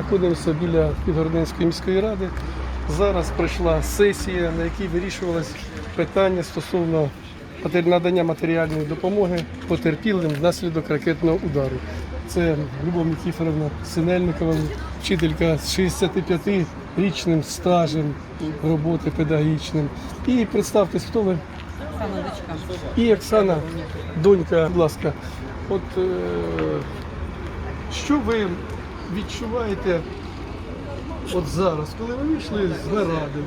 знаходимося біля Підгородненської міської ради. Зараз пройшла сесія, на якій вирішувалось питання стосовно надання матеріальної допомоги потерпілим внаслідок ракетного удару. Це Любов Нікіфоровна Синельникова, вчителька з 65-річним стажем роботи педагогічним. І представтесь, хто ви? І Оксана, донька, будь ласка, от е, що ви відчуваєте от зараз, коли ви вийшли з наради?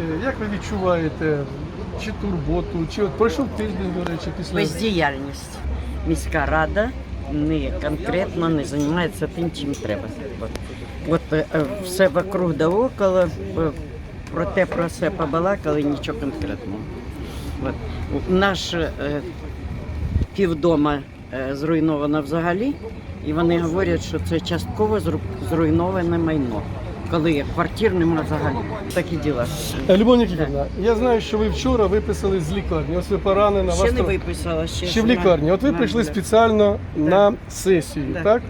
Е, Як ви відчуваєте чи турботу, чи от пройшов тиждень, до речі, після Бездіяльність. Міська рада не конкретно не займається тим, чим треба. От, е, все вокруг да около, е, про те, про все побалакали, нічого конкретного. От. Наш е, півдома е, зруйновано взагалі, і вони говорять, що це частково зру- зруйноване майно, коли квартир нема взагалі. Такі діла. Е, Любов Нікіфівна, я знаю, що ви вчора виписали з лікарні. Ось ви поранена, Ще вас не виписала, ще, ще в лікарні. От ви на- прийшли да. спеціально на сесію, Да. так?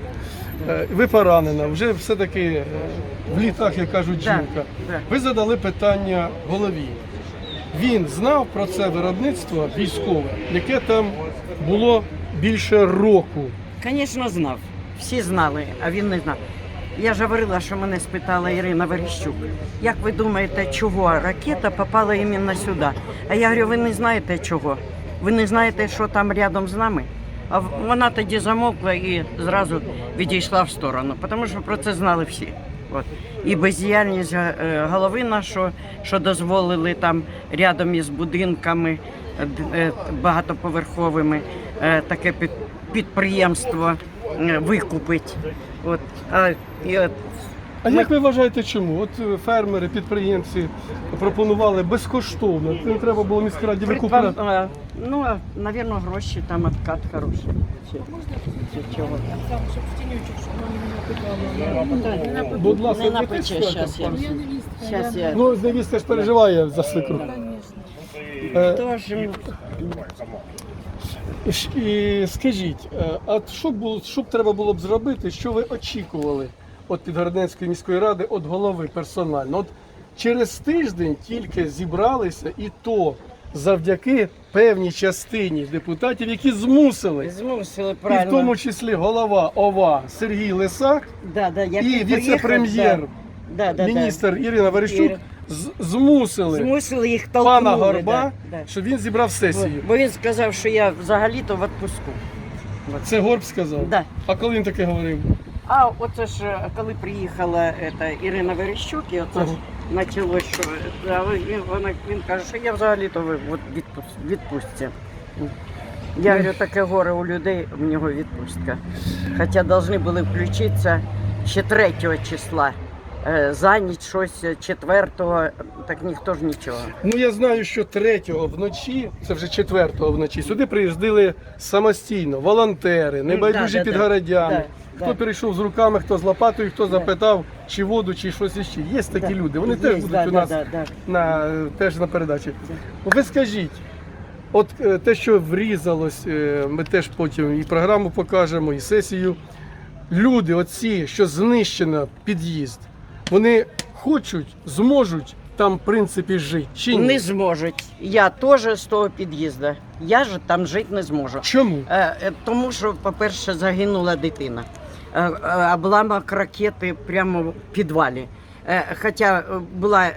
Е, Ви поранена, вже все-таки е, в літах, як кажуть, Да, жінка. да. Ви задали питання голові. Він знав про це виробництво військове, яке там було більше року. Звісно, знав. Всі знали, а він не знав. Я ж говорила, що мене спитала Ірина Верещук. Як ви думаєте, чого ракета попала іменно сюди? А я говорю, ви не знаєте чого? Ви не знаєте, що там рядом з нами? А вона тоді замовкла і зразу відійшла в сторону, тому що про це знали всі. От. І бездіяльність е, голови нашого, що дозволили там рядом із будинками е, е, багатоповерховими таке під- підприємство е, викупить. От. А, і от А як ви вважаєте, чому? От е, фермери, підприємці пропонували безкоштовно. Не треба було міськраді викупляти. Придбав, е, Ну, а, навірно, гроші там откат хороший. Чи, чи чого? Будь ласка, Не ви напече, щас я. скажете? Щас я. Ну, невістка ж переживає за свекру. Е, Тож, м, І скажіть, е, а що б було, що б треба було б зробити, що ви очікували від Підгородненської міської ради, від голови персонально? От через тиждень тільки зібралися, і то завдяки певній частині депутатів, які змусили, змусили і в правильно. тому числі голова ОВА Сергій Лисак да, да, і приїхав, віце-прем'єр, да, да, да, міністр Ірина Верещук Ір- з- змусили Змусили їх толкнули. пана Горба, Да, да. щоб він зібрав сесію. Бо він сказав, що я взагалі-то в відпуску. Це Горб сказав. Да. А коли він таке говорив? А оце ж е, коли приїхала ета, Ірина Верещук, і оце ж почалось, що е, а він, вона, він каже, що я взагалі-то ви- от відпус- відпустці. Я говорю, таке горе у людей, в нього відпустка. Хоча повинні були включитися ще 3 числа. Е, За ніч щось 4, так ніхто ж нічого. Ну я знаю, що третього вночі, це вже четвертого вночі, сюди приїздили самостійно волонтери, небайдужі да, да, підгородяни. да, Хто да. перейшов з руками, хто з лопатою, хто запитав, чи воду, чи щось іще. Є такі Да. люди. Вони Є, теж будуть да, у нас да, да. на теж на передачі. Ви скажіть, от е, те, що врізалось, е, ми теж потім і програму покажемо, і сесію. Люди, оці, що знищено під'їзд, вони хочуть, зможуть там, в принципі, жити. Чи ні? Не зможуть. Я теж з того під'їзду. Я ж там жити не зможу. Чому? Е, е, Тому що, по-перше, загинула дитина. Е, е, Обламок ракети прямо в підвалі. Е, Хоча е, була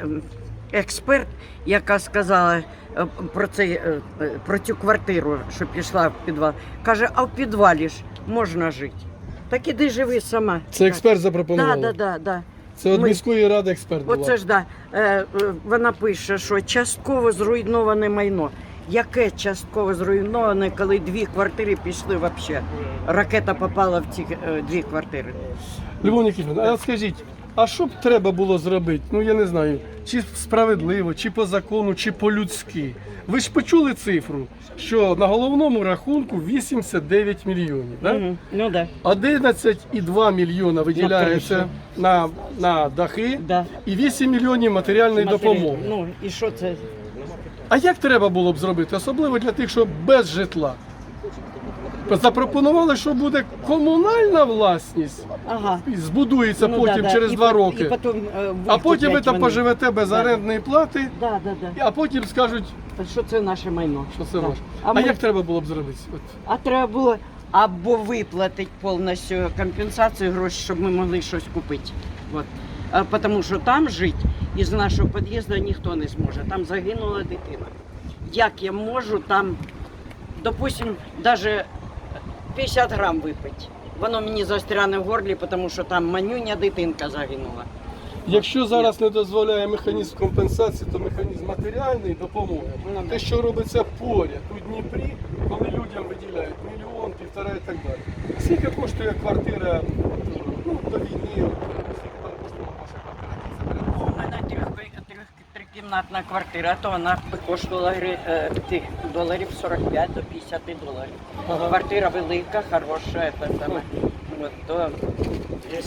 експерт, яка сказала е, про, цей, е, про цю квартиру, що пішла в підвал. Каже, а в підвалі ж можна жити. Так іди живи сама. Це експерт Так, запропонував. да, да, да. Це від Ми- міської ради експерт була. Оце ж да. Е, е, вона пише, що частково зруйноване майно. Яке частково зруйноване, коли дві квартири пішли взагалі? Ракета попала в ці е, дві квартири. Любов Нікітівна, а скажіть, а що б треба було зробити? Ну я не знаю, чи справедливо, чи по закону, чи по-людськи. Ви ж почули цифру, що на головному рахунку 89 мільйонів. Да? Мгм. Ну да. 11,2 мільйона виділяється на, на дахи Да. і 8 мільйонів матеріальної Матеріал- допомоги. Ну і що це? А як треба було б зробити, особливо для тих, що без житла? Запропонували, що буде комунальна власність, Ага. збудується Ну, потім да, да. через І два по- роки. І потім, е, А потім ви там вони. поживете без Да. орендної плати, Да, да, да. а потім скажуть, Що це наше майно. що це Да. ваше. А, А, ми- як треба було б зробити? От. а треба було або виплатити повністю компенсацію гроші, щоб ми могли щось купити. От. А, тому що там жити із нашого під'їзду ніхто не зможе. Там загинула дитина. Як я можу там, допустим, навіть 50 грам випити. Воно мені застряне в горлі, тому що там манюня дитинка загинула. Якщо зараз не дозволяє механізм компенсації, то механізм матеріальної допомоги. Ну, Те, що робиться поряд у Дніпрі, коли людям виділяють мільйон, півтора і так далі. Скільки коштує квартира ну, до війни? Скільки там коштувала ваша квартира? У мене трьох- трикімнатна квартира, то вона б коштувала е, тих доларів 45 до 50 доларів. Ага. Квартира велика, хороша, це саме. От, то,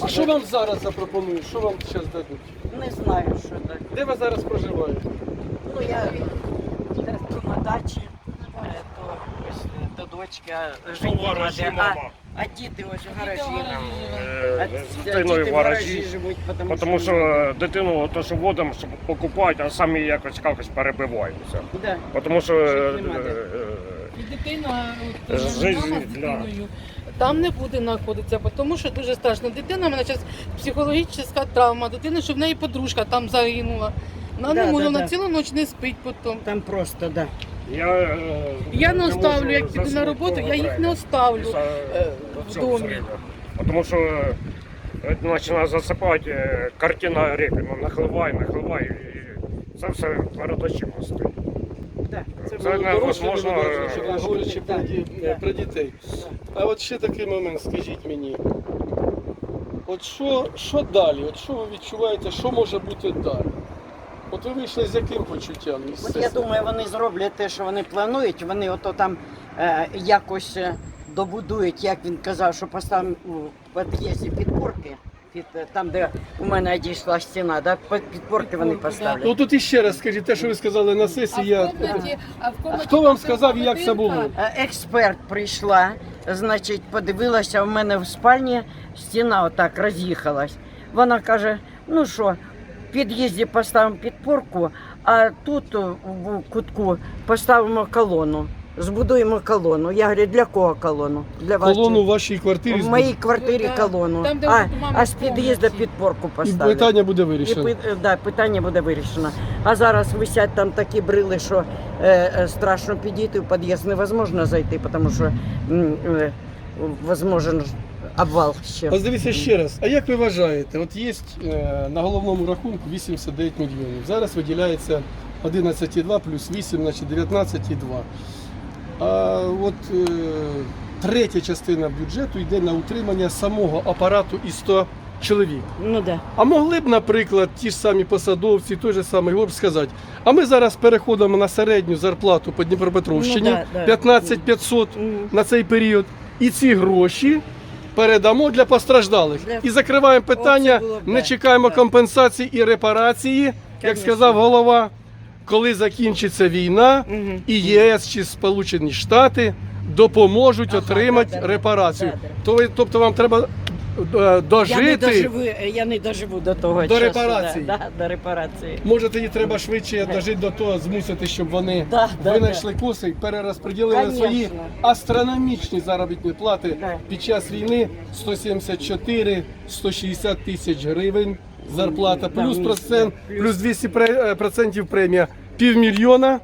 А що вам зараз запропонують? Що вам зараз дадуть? Не знаю, що так. Де ви зараз проживаєте? Ну, я то на дачі, е, то ось до дочки, а мама. А, діти ось в гаражі. Е, А дитиною в гаражі. живуть, тому, Тому що дитину то, що водом, щоб покупати, а самі якось якось перебиваються. Да. Тому що е, Жити нема де. е, І дитина, от, Жизнь, мама з да. дитиною, там не буде знаходитися, тому що дуже страшно. Дитина, в мене зараз психологічна травма, дитина, що в неї подружка там загинула. Вона Да, не може, да, вона да. цілу ніч не спить потім. Там просто, да. Я, е, Я не оставлю, як піду на роботу, я їх не оставлю е, в домі. Тому що е, починає засипати, е, картина репіна нахливає, нахливає, і це все перед очима стоїть. Це Це невозможно, невозможно, е, говорячи про, да, ді- да. про дітей. А от ще такий момент, скажіть мені. От що, що далі? От що ви відчуваєте, що може бути далі? От ви вийшли з яким почуттям? От я думаю, вони зроблять те, що вони планують. Вони ото там е, якось е, добудують, як він казав, що поставимо у під'їзді підпорки. Під, е, там, де у мене дійшла стіна, да, підпорки вони поставлять. Ну тут іще раз скажіть, те, що ви сказали на А сесії, в я... а в комнаті Хто вам сказав, як це було? Е, Експерт прийшла, значить, подивилася, у мене в спальні стіна отак роз'їхалась. Вона каже: ну що, в під'їзді поставимо підпорку, а тут о, в кутку поставимо колону. Збудуємо колону. Я говорю, для кого колону? Для вас. Колону в вашій квартирі в моїй квартирі Да. колону. Там, де а, от а з під'їзду підпорку і питання буде І вирішено. пи- е, да, питання буде вирішено. А зараз висять там такі брили, що е, е, страшно підійти в під'їзд невозможно зайти, тому що м, е, возможен обвал ще. Ось дивіться ще раз. А як ви вважаєте? От є е, на головному рахунку 89 мільйонів. Зараз виділяється 11,2 плюс 8, значить 19,2. А от е, третя частина бюджету йде на утримання самого апарату і 100 чоловік. Ну да. А могли б, наприклад, ті ж самі посадовці, той же самий Горб сказати, а ми зараз переходимо на середню зарплату по Дніпропетровщині Ну, да, да. 15 500 Мгм. на цей період, і ці гроші передамо для постраждалих. І закриваємо питання, не чекаємо компенсації і репарації, як сказав голова, коли закінчиться війна, і ЄС чи Сполучені Штати допоможуть отримати репарацію. тобто вам треба е, Я не, дожити. доживу, я не доживу до того До часу. репарації. Да, да, до репарації. Може, тоді треба швидше дожити до того, змусити, щоб вони Да, да, винайшли коси і перерозподілили Конечно. свої астрономічні заробітні плати Да. під час війни 174-160 тисяч гривень зарплата, Да, плюс ну, процент, плюс. плюс 200 пре- е, процентів премія, півмільйона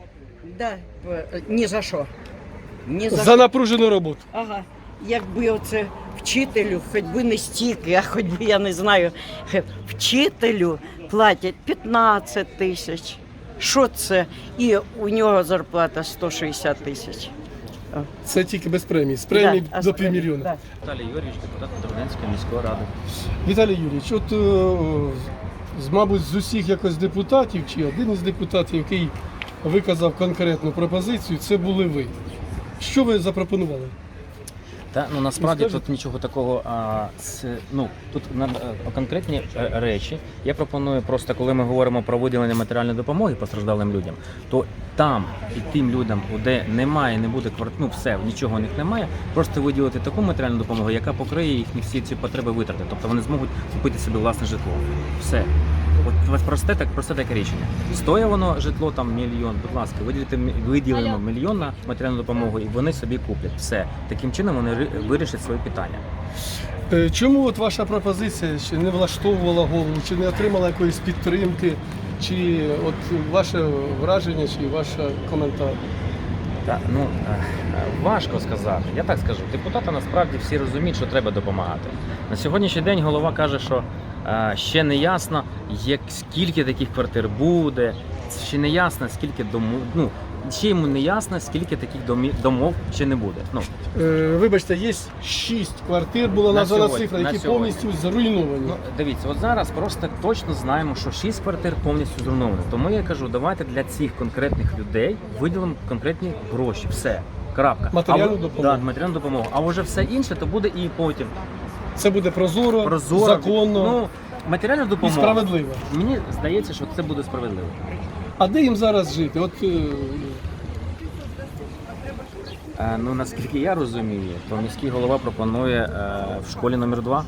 Да, е, ні за що. Ні за, за напружену роботу. Ага. Якби оце вчителю, хоч би не стільки, а хоч би я не знаю, вчителю платять 15 тисяч. Що це? І у нього зарплата 160 тисяч. Це тільки без премії. З премії Да, а до з премії, півмільйона. да. Віталій Юрійович, депутат Петроденської міської ради. Віталій Юрійович, от е, з, мабуть, з усіх якось депутатів, чи один із депутатів, який виказав конкретну пропозицію, це були ви. Що ви запропонували? Та ну насправді тут нічого такого. А, це, ну тут на е, конкретні е, речі. Я пропоную просто, коли ми говоримо про виділення матеріальної допомоги постраждалим людям, то там і тим людям, де немає, не буде квартир, ну все, нічого у них немає. Просто виділити таку матеріальну допомогу, яка покриє їхні всі ці потреби витрати. Тобто вони зможуть купити собі власне житло. Все. От просте так, просте таке рішення. Стоє воно житло там мільйон. Будь ласка, виділите мі- виділимо мільйон на матеріальну допомогу, і вони собі куплять. Все таким чином вони вирішать свої питання. Е, Чому от ваша пропозиція ще не влаштовувала голову, чи не отримала якоїсь підтримки, чи от ваше враження, чи ваш коментар? Та ну е, важко сказати. Я так скажу. Депутати насправді всі розуміють, що треба допомагати. На сьогоднішній день голова каже, що е, ще не ясно, як скільки таких квартир буде, ще не ясно, скільки домов. Ну ще йому не ясно, скільки таких домів домов ще не буде. Ну Е, Вибачте, є шість квартир, була На названа сьогодні, цифра, на які сьогодні. повністю зруйновані. Ну, дивіться, от зараз просто точно знаємо, що 6 квартир повністю зруйновані. Тому я кажу, давайте для цих конкретних людей виділимо конкретні гроші. Все. Крапка. Матеріальну а, ви- допомогу. Да, матеріальну допомогу. А вже все інше, то буде і потім. Це буде прозоро, Прозоро. законно Ну, матеріальну і допомогу. справедливо. Мені здається, що це буде справедливо. А де їм зараз жити? От е, Е, ну, наскільки я розумію, то міський голова пропонує е, в школі номер 2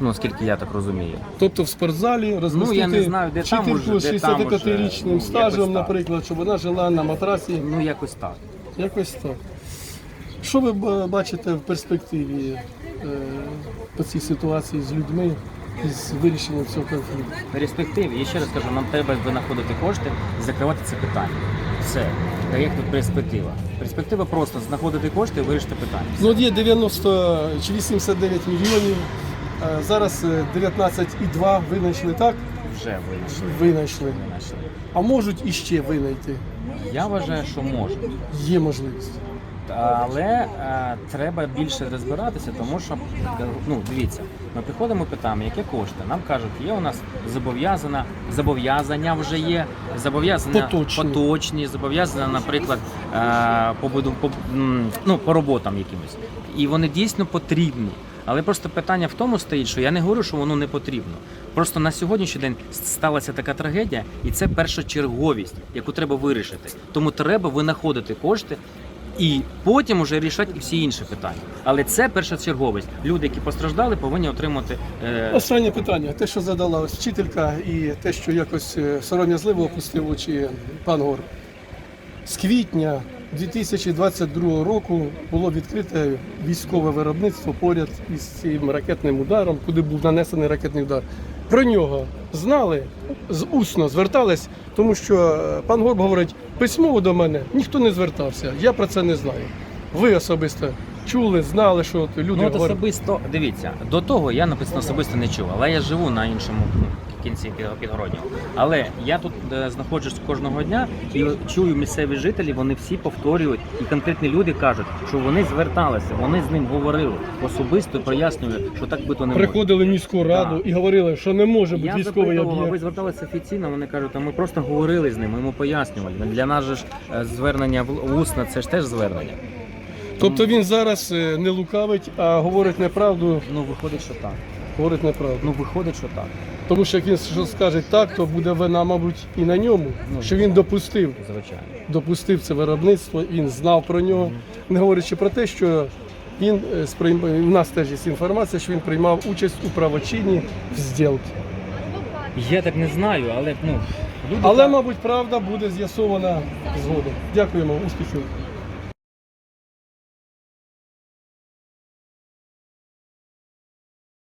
Ну, наскільки я так розумію. тобто в спортзалі розмістити Ну, я не знаю, де там вчительку уже, з де там 65-річним уже, ну, стажем, так. наприклад, щоб вона жила на матрасі. Ну, якось так. Якось так. Що ви б- бачите в перспективі е, по цій ситуації з людьми і з вирішенням цього конфлікту? перспективі. Я ще раз кажу, нам треба винаходити кошти і закривати це питання. Все. Та як тут перспектива? Перспектива просто знаходити кошти і вирішити питання. Ну, от є 90 чи 89 мільйонів. е, Зараз е, 19,2 винайшли так? Вже винайшли. Винайшли. Винайшли. А можуть іще винайти. Я вважаю, що може. Є можливість. Але е, треба більше розбиратися, тому що ну дивіться, ми приходимо питаємо, які кошти. Нам кажуть, є у нас зобов'язана зобов'язання вже є, зобов'язання Поточні. поточні зобов'язання, наприклад, е, по, по, ну, по роботам якимось. І вони дійсно потрібні. Але просто питання в тому стоїть, що я не говорю, що воно не потрібно. Просто на сьогоднішній день сталася така трагедія, і це першочерговість, яку треба вирішити. Тому треба винаходити кошти і потім уже рішати всі інші питання. Але це першочерговість. Люди, які постраждали, повинні отримати. Е... Останнє питання. Те, що задала ось вчителька, і те, що якось е, сором'язливо опустив очі пан Гор. З квітня 2022 року було відкрите військове виробництво поряд із цим ракетним ударом, куди був нанесений ракетний удар. Про нього знали, з усно звертались, тому що е, пан Горб говорить, письмово до мене ніхто не звертався. Я про це не знаю. Ви особисто чули, знали, що люди Ну, от говорять. особисто дивіться, до того я написано особисто не чув, але я живу на іншому кінці під- підгороднього. Але я тут е, знаходжусь кожного дня і чую місцеві жителі, вони всі повторюють, і конкретні люди кажуть, що вони зверталися, вони з ним говорили особисто пояснювали, що так бути не може. Приходили в міську раду Так. і говорили, що не може бути військовий а ви зверталися офіційно, вони кажуть, а ми просто говорили з ним, ми йому пояснювали. Для нас же ж е, звернення в усно, це ж теж звернення. Тобто він зараз е, не лукавить, а говорить неправду, Ну, виходить, що так. говорить неправду. Ну, виходить, що так. Тому що як він що скаже так, то буде вина, мабуть, і на ньому, Ну, що він допустив, Звичайно. допустив це виробництво, він знав про нього, не говорячи про те, що він е, сприйм... у нас теж є інформація, що він приймав участь у правочині в зділці. Я так не знаю, але ну люди Але, мабуть, правда буде з'ясована згодом. Дякуємо, успіхів.